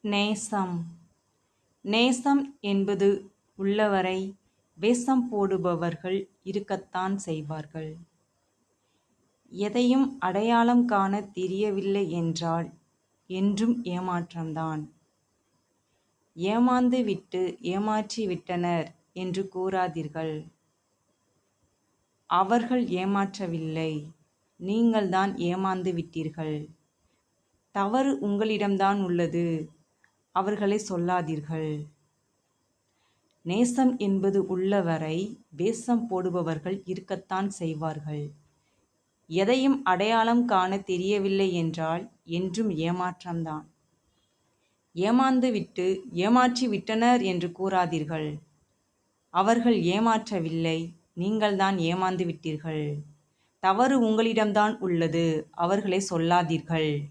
நேசம் நேசம் என்பது உள்ளவரை வேஷம் போடுபவர்கள் இருக்கத்தான் செய்வார்கள். எதையும் அடையாளம் காணத் தெரியவில்லை என்றால் என்றும் ஏமாற்றம்தான். ஏமாந்து விட்டு ஏமாற்றி விட்டனர் என்று கூறாதீர்கள். அவர்கள் ஏமாற்றவில்லை. நீங்கள்தான் ஏமாந்து விட்டீர்கள். தவறு உங்களிடம்தான் உள்ளது. அவர்களை சொல்லாதீர்கள். நேசம் என்பது உள்ளவரை வேஷம் போடுபவர்கள் இருக்கத்தான் செய்வார்கள். எதையும் அடையாளம் காணத் தெரியவில்லை என்றால் என்றும் ஏமாற்றம்தான். ஏமாந்து விட்டு ஏமாற்றி விட்டனர் என்று கூறாதீர்கள். அவர்கள் ஏமாற்றவில்லை. நீங்கள்தான் ஏமாந்து விட்டீர்கள். தவறு உங்களிடம்தான் உள்ளது. அவர்களை சொல்லாதீர்கள்.